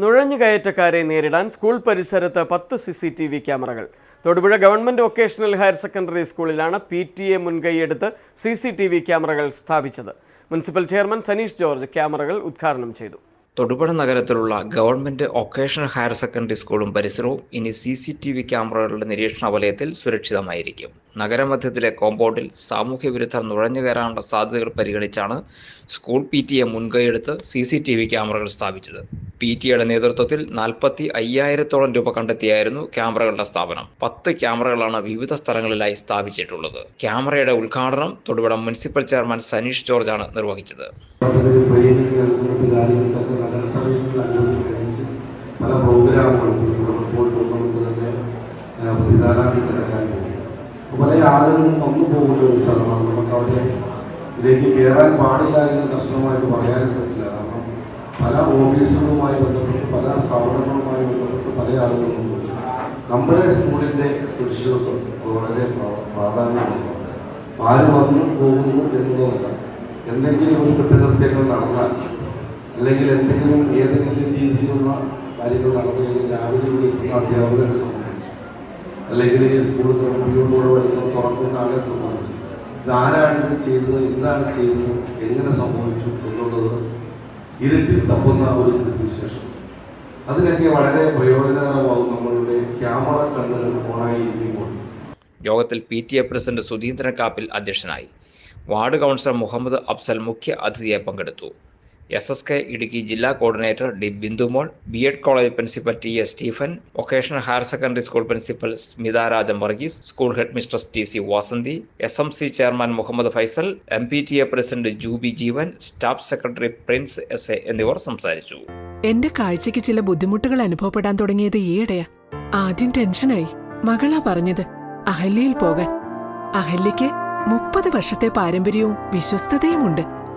നുഴഞ്ഞുകയറ്റക്കാരെ നേരിടാൻ സ്കൂൾ പരിസരത്ത് പത്ത് സി സി ടി വി ക്യാമറകൾ. Thodupuzha government vocational higher secondary സ്കൂളിലാണ് പി ടി എ മുൻകൈയെടുത്ത് സി സി ടി വി ക്യാമറകൾ സ്ഥാപിച്ചത്. മുനിസിപ്പൽ ചെയർമാൻ സനീഷ് ജോർജ് ക്യാമറകൾ ഉദ്ഘാടനം ചെയ്തു. തൊടുപുഴ നഗരത്തിലുള്ള ഗവൺമെന്റ് വൊക്കേഷണൽ ഹയർ സെക്കൻഡറി സ്കൂളും പരിസരവും ഇനി സി സി ടി വി ക്യാമറകളുടെ നിരീക്ഷണ വലയത്തിൽ സുരക്ഷിതമായിരിക്കും. നഗരമധ്യത്തിലെ കോമ്പൗണ്ടിൽ സാമൂഹ്യ വിരുദ്ധർ നുഴഞ്ഞു കയറാനുള്ള സാധ്യതകൾ പരിഗണിച്ചാണ് സ്കൂൾ പി ടി എ മുൻകൈയെടുത്ത് സി സി ടി വി ക്യാമറകൾ സ്ഥാപിച്ചത്. പി ടിയുടെ നേതൃത്വത്തിൽ നാൽപ്പത്തി അയ്യായിരത്തോളം രൂപ കണ്ടെത്തിയായിരുന്നു ക്യാമറകളുടെ സ്ഥാപനം. പത്ത് ക്യാമറകളാണ് വിവിധ സ്ഥലങ്ങളിലായി സ്ഥാപിച്ചിട്ടുള്ളത്. ക്യാമറയുടെ ഉദ്ഘാടനം തൊടുപുഴ മുനിസിപ്പൽ ചെയർമാൻ സനീഷ് ജോർജാണ് നിർവഹിച്ചത്. പല പ്രോഗ്രാമുകളും പല ആളുകളും വന്നു പോകുന്ന ഒരു സ്ഥലമാണ്. നമുക്ക് അവരെ ഇതിലേക്ക് കയറാൻ പാടില്ല എന്ന് കർശനമായിട്ട് പറയാനും പറ്റില്ല. കാരണം പല ഓഫീസുകളുമായി ബന്ധപ്പെട്ട് പല സ്ഥാപനങ്ങളുമായി ബന്ധപ്പെട്ട് പല ആളുകളും നമ്മുടെ സ്കൂളിന്റെ സുരക്ഷിതത്വം അത് വളരെ പ്രാ- പ്രാധാന്യമുള്ളതാണ് ആര് വന്നു പോകുന്നു എന്നുള്ളതല്ല. എന്തെങ്കിലും ഒരു കുറ്റകൃത്യങ്ങൾ നടന്നാൽ അല്ലെങ്കിൽ എന്തെങ്കിലും ഏതെങ്കിലും രീതിയിലുള്ള കാര്യങ്ങൾ നടന്നു കഴിഞ്ഞാൽ രാവിലെ ഇവിടെ എത്തുന്ന അധ്യാപകരെ സംബന്ധിച്ച് അല്ലെങ്കിൽ സ്കൂൾ കുട്ടികളോട് വരുമ്പോൾ തുറക്കുന്ന ആളെ സംബന്ധിച്ച് ഇതാരാണ് ഇത് ചെയ്തത് എന്താണ് ചെയ്തത് എങ്ങനെ ഇരുട്ടിൽ തപ്പുന്ന ഒരു സ്ഥിതിവിശേഷം. അതിനൊക്കെ വളരെ പ്രയോജനകരമാകും നമ്മളുടെ ക്യാമറ കണ്ണുകൾ ഓണായിരിക്കുമ്പോൾ. യോഗത്തിൽ P T A president Sudheendran Kappil അധ്യക്ഷനായി. വാർഡ് കൗൺസിലർ മുഹമ്മദ് അഫ്സൽ മുഖ്യ അതിഥിയായി പങ്കെടുത്തു. എസ് എസ് കെ ഇടുക്കി ജില്ലാ coordinator D Bindumol B Ed college principal T S Stephen vocational higher secondary school principal Smitha Rajan Varghese school head mistress T C Vasanthi S M C chairman Muhammad Faisal M P T A president Juby Jeevan staff secretary Prince S A എന്നിവർ സംസാരിച്ചു. എന്റെ കാഴ്ചയ്ക്ക് ചില ബുദ്ധിമുട്ടുകൾ അനുഭവപ്പെടാൻ തുടങ്ങിയത് ഈയിടെയാ. ആദ്യം ടെൻഷനായി. മകളാ പറഞ്ഞത് അഹല്യയിൽ പോകാൻ. അഹല്യയ്ക്ക് മുപ്പത് വർഷത്തെ പാരമ്പര്യവും വിശ്വസ്തതയുമുണ്ട്.